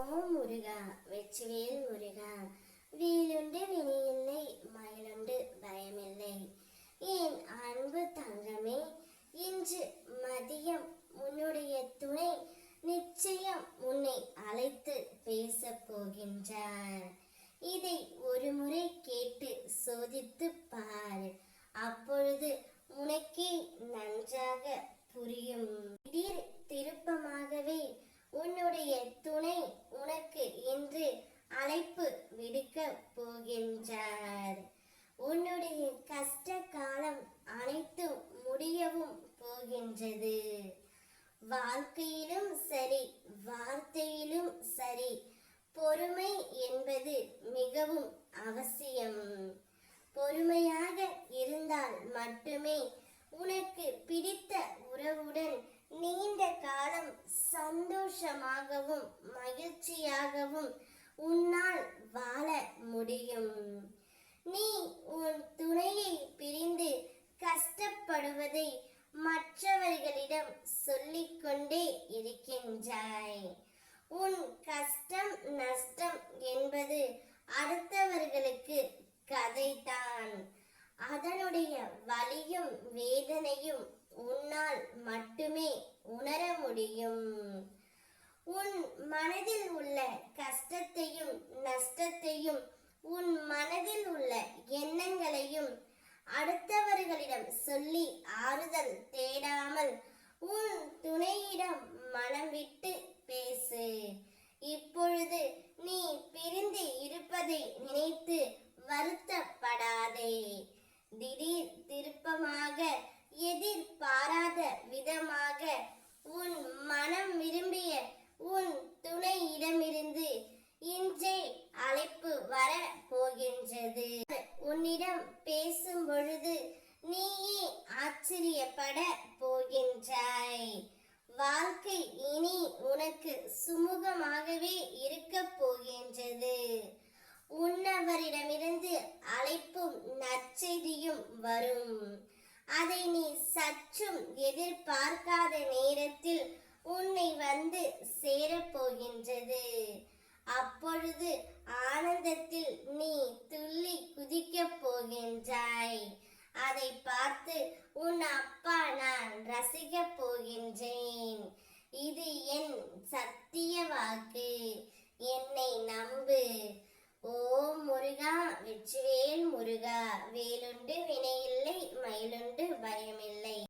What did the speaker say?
ஓம் முருகா. வெற்றிவேல் முருகா. வேலுண்டு வினையில்லை மயிலுண்டு பயமில்லை. என் அன்பு தங்கமே இன்று மதியம் உன்னுடைய துணை நிச்சயம் உன்னை அழைத்து பேச போகின்றார். இதை ஒரு முறை கேட்டு சோதித்து பார் அப்பொழுது உனக்கே நன்றாக புரியும் திடீர் திருப்பமாகவே உன்னுடைய துணை உனக்கு இன்று அழைப்பு விடுக்க போகின்றார். உன்னுடைய கஷ்ட காலம் அனைத்தும் முடியவும் போகின்றது. வாழ்க்கையிலும் சரி சந்தோஷமாகவும் மகிழ்ச்சியாகவும் உன்னால் வாழ முடியும். நீ உன் துணையை பிரிந்து கஷ்டப்படுவதை மற்றவர்களிடம் சொல்லிக்கொண்டே இருக்கின்றாய். உன் கஷ்டம் நஷ்டம் என்பது அடுத்தவர்களுக்கு கதைதான். அதனுடைய வலியும் வேதனையும் உன்னால் மட்டுமே உணர முடியும். உன் மனதில் உள்ள கஷ்டத்தையும் நஷ்டத்தையும் உன் மனதில் உள்ள எண்ணங்களையும் அடுத்தவர்களிடம் சொல்லி ஆறுதல் தேடாமல் உன் துணையிடம் மனம் விட்டு பேசு. இப்பொழுது நீ பிரிந்து இருப்பதை நினைத்து வருத்தப்படாதே. திடீர் திருப்பமாக எதிர்பாராத விதமாக உன் மனம் விரும்பிய உன் துணையிடமிருந்து இன்றே அழைப்பு வர போகின்றது உன்னிடம் பேசும் பொழுது நீயே ஆச்சரியப்பட போகின்றாய். வாழ்க்கை இனி உனக்கு சுமூகமாகவே இருக்க போகின்றது. உன்னவரிடமிருந்து அழைப்பும் நற்செய்தியும் வரும். அதை நீ சற்றும் எதிர்பார்க்காத நேரத்தில் உன்னை வந்து சேரப்போகின்றது அப்பொழுது ஆனந்தத்தில் நீ துள்ளி குதிக்கப் போகின்றாய் அதை பார்த்து உன் அப்பா நான் ரசிக்க போகின்றேன். இது என் சத்திய வாக்கு. என்னை நம்பு. ஓம் முருகா வெற்றிவேல் முருகா. வேலுண்டு வினையில்லை மயிலுண்டு பயமில்லை.